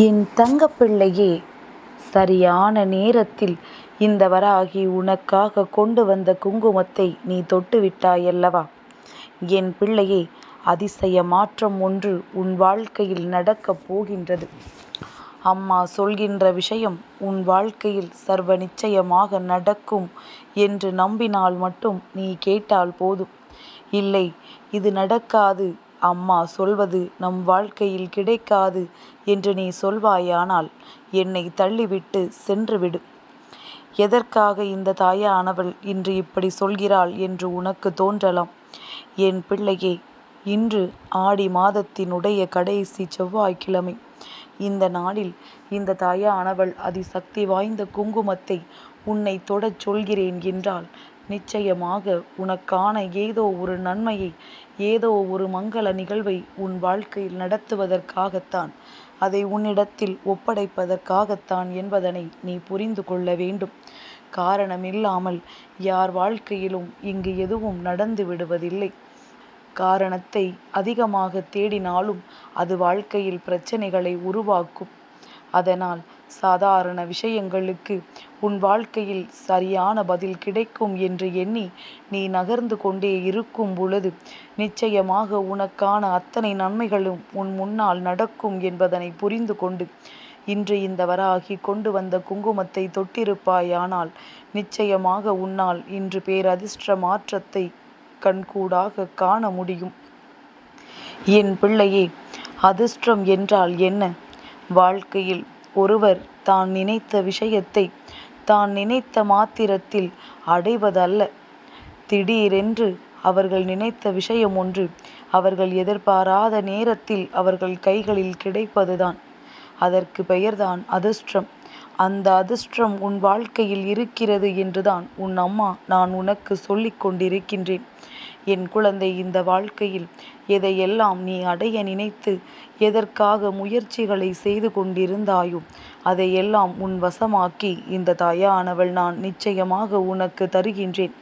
என் தங்க பிள்ளையே சரியான நேரத்தில் இந்த வராகி உனக்காக கொண்டு வந்த குங்குமத்தை நீ தொட்டுவிட்டாயல்லவா என் பிள்ளையே அதிசய மாற்றம் ஒன்று உன் வாழ்க்கையில் நடக்கப் போகின்றது. அம்மா சொல்கின்ற விஷயம் உன் வாழ்க்கையில் சர்வ நிச்சயமாக நடக்கும் என்று நம்பினால் மட்டும் நீ கேட்டால் போதும். இல்லை இது நடக்காது. அம்மா சொல்வது நம் வாழ்க்கையில் கிடைக்காது என்று நீ சொல்வாயானால் என்னை தள்ளிவிட்டு சென்றுவிடு. எதற்காக இந்த தாயானவள் இன்று இப்படி சொல்கிறாள் என்று உனக்கு தோன்றலாம்? என் பிள்ளையே இன்று ஆடி மாதத்தினுடைய கடைசி செவ்வாய்க்கிழமை. இந்த நாளில் இந்த தாயானவள் அதிசக்தி வாய்ந்த குங்குமத்தை உன்னை தொடச் சொல்கிறேன் என்றால் நிச்சயமாக உனக்கான ஏதோ ஒரு நன்மையை ஏதோ ஒரு மங்கள நிகழ்வை உன் வாழ்க்கையில் நடத்துவதற்காகத்தான் அதை உன்னிடத்தில் ஒப்படைப்பதற்காகத்தான் என்பதனை நீ புரிந்து கொள்ள வேண்டும். காரணமில்லாமல் யார் வாழ்க்கையிலும் இங்கு எதுவும் நடந்து விடுவதில்லை. காரணத்தை அதிகமாக தேடினாலும் அது வாழ்க்கையில் பிரச்சனைகளை உருவாக்கும். அதனால் சாதாரண விஷயங்களுக்கு உன் வாழ்க்கையில் சரியான பதில் கிடைக்கும் என்று எண்ணி நீ நகர்ந்து கொண்டே இருக்கும் பொழுது நிச்சயமாக உனக்கான அத்தனை நன்மைகளும் உன் முன்னால் நடக்கும் என்பதனை புரிந்து கொண்டு இன்று இந்த வராகி கொண்டு வந்த குங்குமத்தை தொட்டிருப்பாயானால் நிச்சயமாக உன்னால் இன்று பேரதிர்ஷ்ட மாற்றத்தை கண்கூடாக காண முடியும். என் பிள்ளையே அதிர்ஷ்டம் என்றால் என்ன? வாழ்க்கையில் ஒருவர் தான் நினைத்த விஷயத்தை தான் நினைத்த மாத்திரத்தில் அடைவதல்ல. திடீரென்று அவர்கள் நினைத்த விஷயம் ஒன்று அவர்கள் எதிர்பாராத நேரத்தில் அவர்கள் கைகளில் கிடைப்பதுதான். அதற்கு பெயர்தான் அதிர்ஷ்டம். அந்த அதிர்ஷ்டம் உன் வாழ்க்கையில் இருக்கிறது என்றுதான் உன் அம்மா நான் உனக்கு சொல்லிக் கொண்டிருக்கின்றேன். என் குழந்தை இந்த வாழ்க்கையில் எதையெல்லாம் நீ அடைய நினைத்து எதற்காக முயற்சிகளை செய்து கொண்டிருந்தாயோ அதையெல்லாம் உன் வசமாக்கி இந்த தாயானவள் நான் நிச்சயமாக உனக்கு தருகின்றேன்.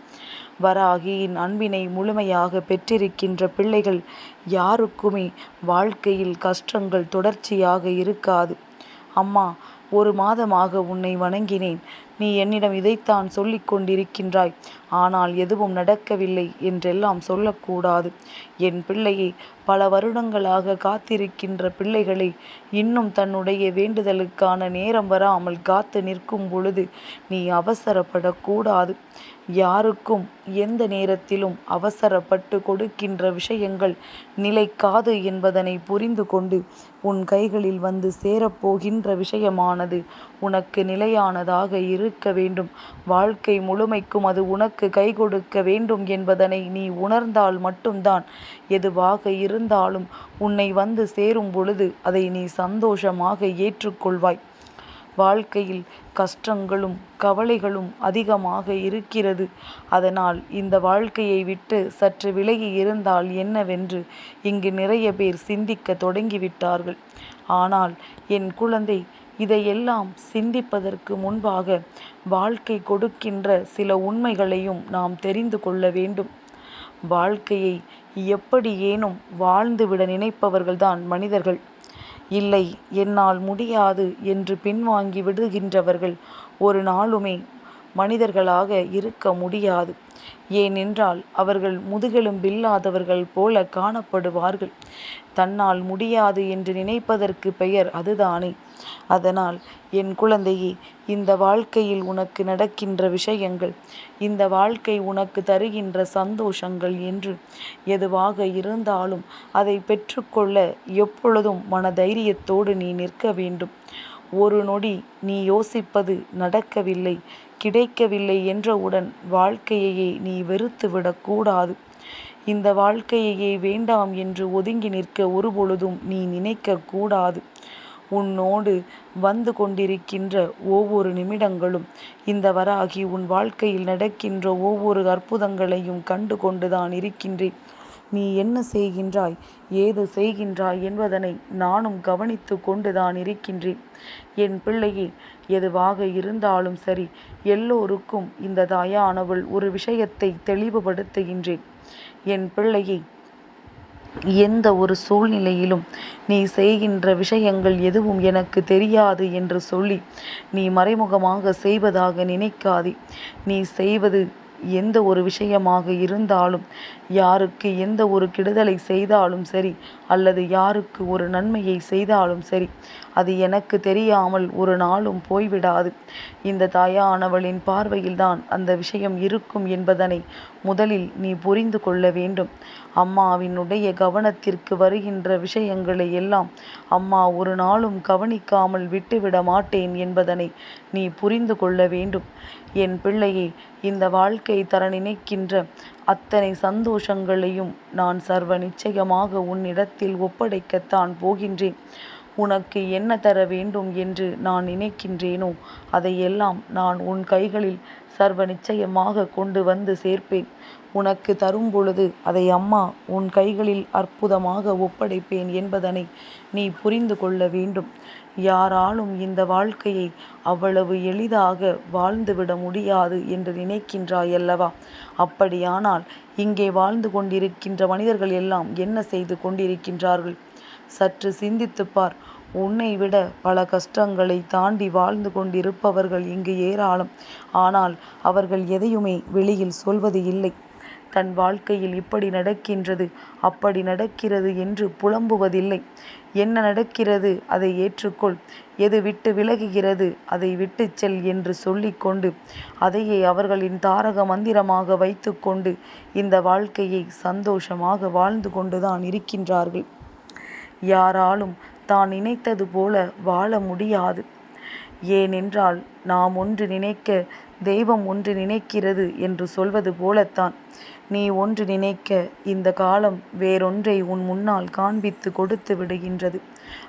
வராகியின் அன்பினை முழுமையாக பெற்றிருக்கின்ற பிள்ளைகள் யாருக்குமே வாழ்க்கையில் கஷ்டங்கள் தொடர்ச்சியாக இருக்காது. அம்மா ஒரு மாதமாக உன்னை வணங்கினேன். நீ என்னிடம் இதைத்தான் சொல்லிக் கொண்டிருக்கின்றாய். ஆனால் எதுவும் நடக்கவில்லை என்றெல்லாம் சொல்லக்கூடாது. என் பிள்ளையை பல வருடங்களாக காத்திருக்கின்ற பிள்ளைகளை இன்னும் தன்னுடைய வேண்டுதலுக்கான நேரம் வராமல் காத்து நிற்கும் பொழுது நீ அவசரப்படக்கூடாது. யாருக்கும் எந்த நேரத்திலும் அவசரப்பட்டு கொடுக்கின்ற விஷயங்கள் நிலைக்காது என்பதனை புரிந்து கொண்டு உன் கைகளில் வந்து சேரப்போகின்ற விஷயமானது உனக்கு நிலையானதாக இருக்க வேண்டும். வாழ்க்கை முழுமைக்கும் அது உனக்கு கை கொடுக்க வேண்டும் என்பதனை நீ உணர்ந்தால் மட்டும்தான் எதுவாக இருந்தாலும் உன்னை வந்து சேரும் பொழுது அதை நீ சந்தோஷமாக ஏற்றுக்கொள்வாய். வாழ்க்கையில் கஷ்டங்களும் கவலைகளும் அதிகமாக இருக்கிறது. அதனால் இந்த வாழ்க்கையை விட்டு சற்று விலகி இருந்தால் என்னவென்று இங்கு நிறைய பேர் சிந்திக்க தொடங்கிவிட்டார்கள். ஆனால் என் குழந்தை இதையெல்லாம் சிந்திப்பதற்கு முன்பாக வாழ்க்கை கொடுக்கின்ற சில உண்மைகளையும் நாம் தெரிந்து கொள்ள வேண்டும். வாழ்க்கையை எப்படி ஏனும் வாழ்ந்துவிட நினைப்பவர்கள்தான் மனிதர்கள். இல்லை என்னால் முடியாது என்று பின்வாங்கி விடுகின்றவர்கள் ஒரு நாளுமே மனிதர்களாக இருக்க முடியாது. ஏனென்றால் அவர்கள் முதுகெலும்பில்லாதவர்கள் போல காணப்படுவார்கள். தன்னால் முடியாது என்று நினைப்பதற்கு பெயர் அதுதானே. அதனால் என் குழந்தையே இந்த வாழ்க்கையில் உனக்கு நடக்கின்ற விஷயங்கள் இந்த வாழ்க்கை உனக்கு தருகின்ற சந்தோஷங்கள் என்று எதுவாக இருந்தாலும் அதை பெற்றுக்கொள்ள எப்பொழுதும் மனதைரியத்தோடு நீ நிற்க வேண்டும். ஒரு நொடி நீ யோசிப்பது நடக்கவில்லை. கிடைக்கவில்லை என்றவுடன் வாழ்க்கையையே நீ வெறுத்துவிடக்கூடாது இந்த வாழ்க்கையையே வேண்டாம் என்று ஒதுங்கி நிற்க ஒருபொழுதும் நீ நினைக்கக்கூடாது உன்னோடு வந்து கொண்டிருக்கின்ற ஒவ்வொரு நிமிடங்களும் இந்த வராகி உன் வாழ்க்கையில் நடக்கின்ற ஒவ்வொரு அற்புதங்களையும் கண்டு கொண்டுதான் இருக்கின்றேன். நீ என்ன செய்கின்றாய்? ஏது செய்கின்றாய் என்பதனை நானும் கவனித்து கொண்டுதான் இருக்கின்றேன். என் பிள்ளையே எதுவாக இருந்தாலும் சரி எல்லோருக்கும் இந்த தாயானவள் ஒரு விஷயத்தை தெளிவுபடுத்துகின்றேன். என் பிள்ளையை எந்த ஒரு சூழ்நிலையிலும் நீ செய்கின்ற விஷயங்கள் எதுவும் எனக்கு தெரியாது என்று சொல்லி நீ மறைமுகமாக செய்வதாக நினைக்காதே. நீ செய்வது எந்த ஒரு விஷயமாக இருந்தாலும் யாருக்கு எந்த ஒரு கெடுதலை செய்தாலும் சரி அல்லது யாருக்கு ஒரு நன்மையை செய்தாலும் சரி அது எனக்கு தெரியாமல் ஒரு நாளும் போய்விடாது. இந்த தாயானவளின் பார்வையில்தான் அந்த விஷயம் இருக்கும் என்பதனை முதலில் நீ புரிந்து கொள்ள வேண்டும். அம்மாவினுடைய கவனத்திற்கு வருகின்ற விஷயங்களை எல்லாம் அம்மா ஒரு நாளும் கவனிக்காமல் விட்டுவிட மாட்டேன் என்பதனை நீ புரிந்து கொள்ள வேண்டும். என் பிள்ளையே இந்த வாழ்க்கை தர நினைக்கின்ற அத்தனை சந்தோஷங்களையும் நான் சர்வ நிச்சயமாக உன்னிடத்தில் ஒப்படைக்கத்தான் போகின்றேன். உனக்கு என்ன தர வேண்டும் என்று நான் நினைக்கின்றேனோ அதையெல்லாம் நான் உன் கைகளில் சர்வ நிச்சயமாக கொண்டு வந்து சேர்ப்பேன். உனக்கு தரும் பொழுது அதை அம்மா உன் கைகளில் அற்புதமாக ஒப்படைப்பேன் என்பதனை நீ புரிந்து கொள்ள வேண்டும். யாராலும் இந்த வாழ்க்கையை அவ்வளவு எளிதாக வாழ்ந்துவிட முடியாது என்று நினைக்கின்றாயல்லவா? அப்படியானால் இங்கே வாழ்ந்து கொண்டிருக்கின்ற மனிதர்கள் எல்லாம் என்ன செய்து கொண்டிருக்கின்றார்கள்? சற்று சிந்தித்துப் பார் உன்னை விட பல கஷ்டங்களை தாண்டி வாழ்ந்து கொண்டிருப்பவர்கள் இங்கு ஏராளம். ஆனால் அவர்கள் எதையுமே வெளியில் சொல்வது இல்லை. தன் வாழ்க்கையில் இப்படி நடக்கின்றது அப்படி நடக்கிறது என்று புலம்புவதில்லை. என்ன நடக்கிறது அதை ஏற்றுக்கொள். எது விட்டு விலகுகிறது அதை விட்டு செல் என்று சொல்லிக்கொண்டு அதையே அவர்களின் தாரக மந்திரமாக வைத்துக்கொண்டு இந்த வாழ்க்கையை சந்தோஷமாக வாழ்ந்து கொண்டுதான் இருக்கின்றார்கள். யாராலும் தான் நினைத்தது போல வாழ முடியாது. ஏனென்றால் நாம் ஒன்று நினைக்க தெய்வம் ஒன்று நினைக்கிறது என்று சொல்வது போலத்தான். நீ ஒன்று நினைக்க இந்த காலம் வேறொன்றை உன் முன்னால் காண்பித்து கொடுத்து விடுகின்றது.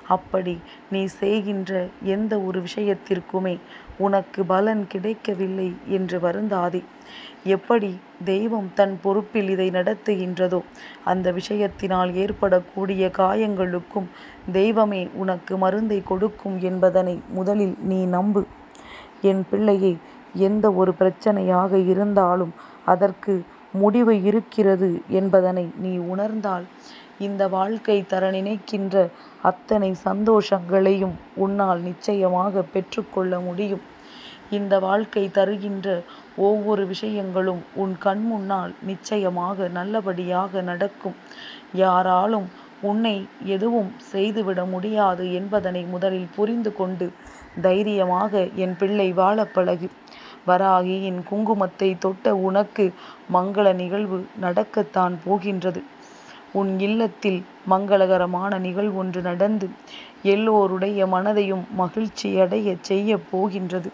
அப்படி நீ செய்கின்ற எந்த ஒரு விஷயத்திற்குமே உனக்கு பலன் கிடைக்கவில்லை என்று வருந்தாதே. எப்படி தெய்வம் தன் பொறுப்பில் இதை நடத்துகின்றதோ அந்த விஷயத்தினால் ஏற்படக்கூடிய காயங்களுக்கும் தெய்வமே உனக்கு மருந்தை கொடுக்கும் என்பதனை முதலில் நீ நம்பு. என் பிள்ளையை எந்த ஒரு பிரச்சனையாக இருந்தாலும் அதற்கு முடிவு இருக்கிறது என்பதனை நீ உணர்ந்தால் இந்த வாழ்க்கை தர நினைக்கின்ற அத்தனை சந்தோஷங்களையும் உன்னால் நிச்சயமாக பெற்றுக்கொள்ள முடியும். இந்த வாழ்க்கை தருகின்ற ஒவ்வொரு விஷயங்களும் உன் கண் முன்னால் நிச்சயமாக நல்லபடியாக நடக்கும். யாராலும் உன்னை எதுவும் செய்துவிட முடியாது என்பதனை முதலில் புரிந்து கொண்டு தைரியமாக என் பிள்ளை வாழ பழகு. வராகியின் குங்குமத்தை தொட்ட உனக்கு மங்கள நிகழ்வு நடக்கத்தான் போகின்றது. உன் இல்லத்தில் மங்களகரமான நிகழ்வொன்று நடந்து எல்லோருடைய மனதையும் மகிழ்ச்சியடைய செய்ய போகின்றது.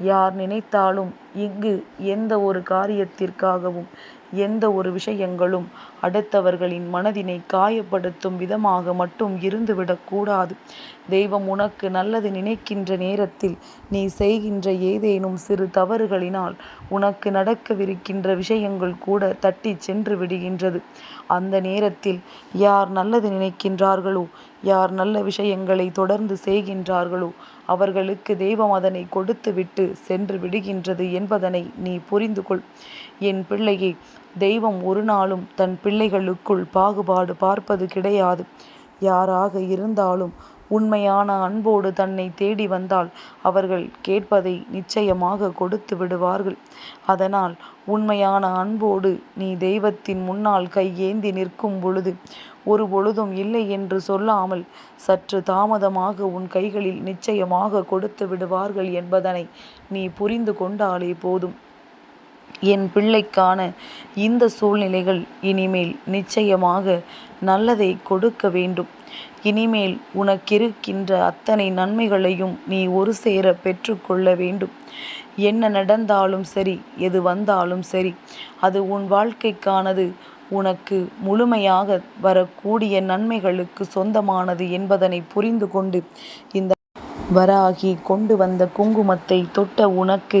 யார் நினைத்தாலும் இங்கு எந்த ஒரு காரியத்திற்காகவும் எந்த ஒரு விஷயங்களும் அடுத்தவர்களின் மனதினை காயப்படுத்தும் விதமாக மட்டும் இருந்துவிடக்கூடாது தெய்வம் உனக்கு நல்லது நினைக்கின்ற நேரத்தில் நீ செய்கின்ற ஏதேனும் சிறு தவறுகளினால் உனக்கு நடக்கவிருக்கின்ற விஷயங்கள் கூட தட்டி சென்று விடுகின்றது. அந்த நேரத்தில் யார் நல்லது நினைக்கின்றார்களோ யார் நல்ல விஷயங்களை தொடர்ந்து செய்கின்றார்களோ அவர்களுக்கு தெய்வம் அதனை கொடுத்துவிட்டு சென்று விடுகின்றது என்பதனை நீ புரிந்து கொள் என் பிள்ளையே தெய்வம் ஒரு நாளும் தன் பிள்ளைகளுக்குள் பாகுபாடு பார்ப்பது கிடையாது. யாராக இருந்தாலும் உண்மையான அன்போடு தன்னை தேடி வந்தால் அவர்கள் கேட்பதை நிச்சயமாக கொடுத்து விடுவார்கள். அதனால் உண்மையான அன்போடு நீ தெய்வத்தின் முன்னால் கையேந்தி நிற்கும் பொழுது ஒரு பொழுதும் இல்லை என்று சொல்லாமல் சற்று தாமதமாக உன் கைகளில் நிச்சயமாக கொடுத்து விடுவார்கள் என்பதனை நீ புரிந்து கொண்டாலே போதும். என் பிள்ளைக்கான இந்த சூழ்நிலைகள் இனிமேல் நிச்சயமாக நல்லதை கொடுக்க வேண்டும். இனிமேல் உனக்கிருக்கின்ற அத்தனை நன்மைகளையும் நீ ஒரு சேர பெற்றுக்கொள்ள வேண்டும். என்ன நடந்தாலும் சரி எது வந்தாலும் சரி அது உன் வாழ்க்கைக்கானது. உனக்கு முழுமையாக வரக்கூடிய நன்மைகளுக்கு சொந்தமானது என்பதனை புரிந்து கொண்டு இந்த வராகி கொண்டு வந்த குங்குமத்தை தொட்ட உனக்கு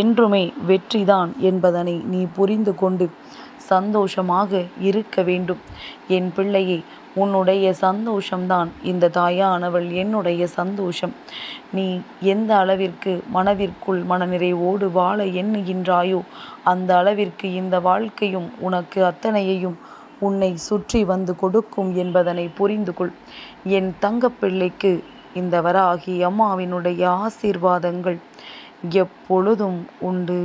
என்றுமே வெற்றிதான் என்பதனை நீ புரிந்து கொண்டு சந்தோஷமாக இருக்க வேண்டும். என் பிள்ளையே உன்னுடைய சந்தோஷம்தான். இந்த தாயானவள் என்னுடைய சந்தோஷம். நீ எந்த அளவிற்கு மனதிற்குள் மனநிறைவோடு வாழ எண்ணுகின்றாயோ அந்த அளவிற்கு இந்த வாழ்க்கையும் உனக்கு அத்தனையையும் உன்னை சுற்றி வந்து கொடுக்கும் என்பதனை புரிந்து கொள் என் தங்கப்பிள்ளைக்கு இந்த வராகி அம்மாவினுடைய ஆசீர்வாதங்கள் எப்பொழுதும் உண்டு.